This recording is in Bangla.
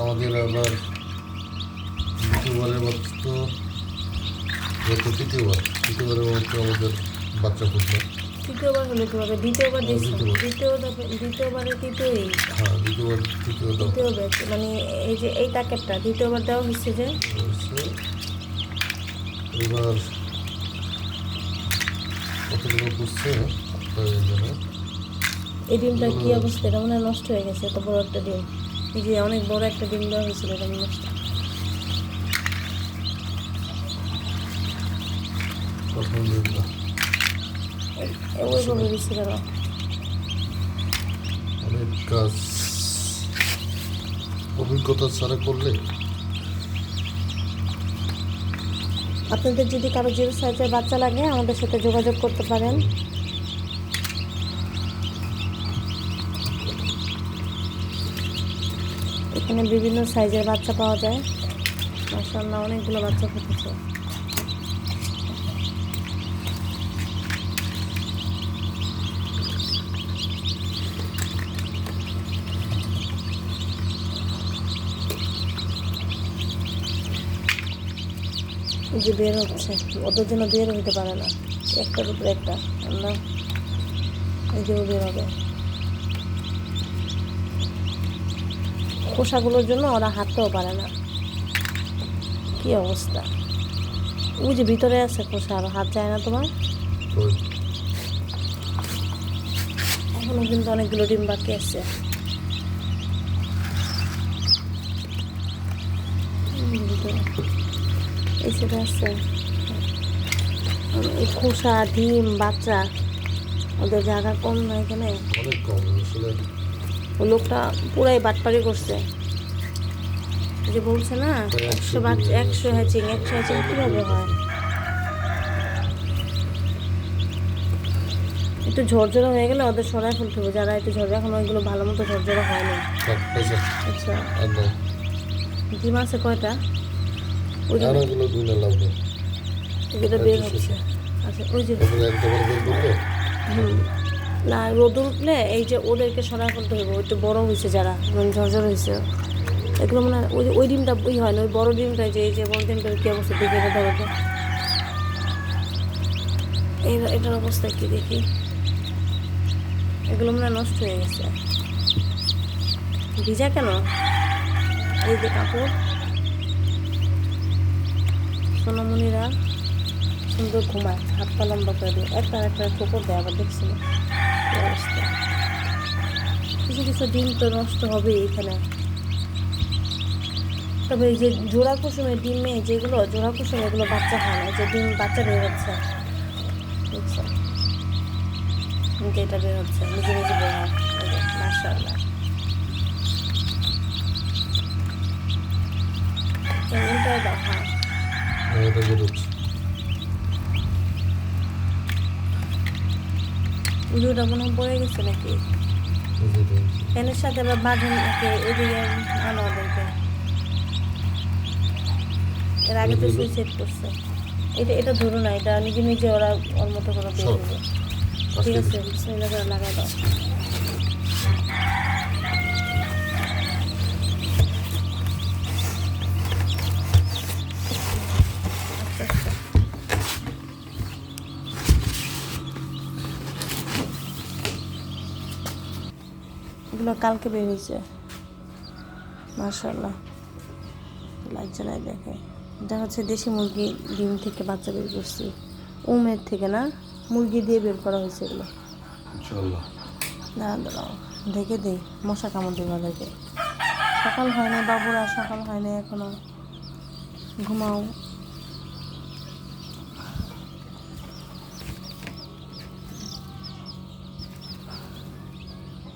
আমাদের আবার দ্বিতীয়বারের মতো গত তৃতীয়বার। তৃতীয়বারের মতো আমাদের বাচ্চা ফুটলো। তৃতীয়বার হলে দ্বিতীয়বার হ্যাঁ, দ্বিতীয়বার। হ্যাঁ দ্বিতীয়বার তৃতীয় ব্যাচ মানে এই যে এই প্যাকেটটা দ্বিতীয়বার দেওয়া হচ্ছে যে? এবার কতটুকু পুষছে? এই ডিমটা কি অবস্থা? এটা মনে নষ্ট হয়ে গেছে এত বড় একটা ডিম। এই যে অনেক বড় একটা ডিম দেওয়া হয়েছিল ওইভাবে অনেক কাজ। অভিজ্ঞতা ছাড়া করলে? আপনাদের যদি কারও জিরো সাইজের বাচ্চা লাগে আমাদের সাথে যোগাযোগ করতে পারেন। এখানে বিভিন্ন সাইজের বাচ্চা পাওয়া যায়। মাসাল্লাহ অনেকগুলো বাচ্চা ফুটেছে। যে বের হচ্ছে, ওদের জন্য বের হইতে পারে না। একটার উপরে একটা আমরা এই যে বের হবে। খোসাগুলোর জন্য ওরা হাঁটতেও পারে না। কি অবস্থা? ওই যে ভিতরে আছে খোসা আর হাত যায় না তোমার? ওই। এখনও কিন্তু অনেকগুলো ডিম বাকি আছে। এই সেটা আছে। এই খোসা ডিম বাচ্চা ওদের জায়গা কম না এখানে? অনেক কম আসলে ওই লোকটা পুরাই বাটপাড়ি করছে। যে বলছে না একশো বাট একশো হ্যাচিং একশো হ্যাচিং কীভাবে হয়? একটু ঝরঝরা হয়ে গেলে ওদের সরাই ফেলতে হবে যারা একটু ঝরঝরা এখন ওইগুলো ভালো মতো ঝরঝরা হয়নি সব পয়সা আচ্ছা। ডিম আছে কয়টা? ওই যে আর ওগুলো দুই না লাভ নেই। যেটা বের হচ্ছে। আচ্ছা ওই যে হুম। না, রোদ উঠলে এই যে ওদেরকে সরাই ফেলতে হবে একটু বড় হয়েছে যারা মানে ঝরঝর হয়েছে এগুলো মানে ওই ওই ডিমটা ওই হয় না, ওই বড় ডিমটা যে এই যে বড় ডিমটার কি অবস্থা দেখে এটা ধরো এই এটার অবস্থা কি দেখি? এগুলো মানে নষ্ট হয়ে গেছে। ভিজা কেন? এই যে কাপড়। সোনামণিরা সুন্দর ঘুমায় হাত পা লম্বা করে দিয়ে। একটা একটা ঠোকর দেয়, আবার দেখছি না কি কিছু কিছু ডিম তো নষ্ট হবেই এখানে। তবে এই যে জোড়া কুসুমের ডিমে যেগুলো, জোড়া কুসুম এগুলো বাচ্চা হয় না, যে ডিম বাচ্চা বের হচ্ছে। বুঝছ? যেটা বের হচ্ছে, নিজে নিজে বের হয়। উজুটা মনে পড়ে গেছে নাকি। ফ্যানের সাথে আবার বাঁধন নাকি এদিকে আনো ওদেরকে। এর আগে তো সুইসাইড করছে। এটা এটা ধরো না এটা নিজে নিজে ওরা ওর মতো করে পেয়ে। ঠিক আছে লাগাই দাও। এগুলো কালকে বের হয়েছে। মার্শাল্লাহ লাইট জ্বালায় দেখে। এটা হচ্ছে দেশি মুরগি ডিম থেকে বাচ্চা বের করছি। উমের থেকে না? মুরগি দিয়ে বের করা হয়েছে এগুলো। দাঁড়া দাঁড়াও ঢেকে দিই মশা কামড় দেবে ওদেরকে সকাল হয় না বাবুরা সকাল হয় না এখনও। ঘুমাও।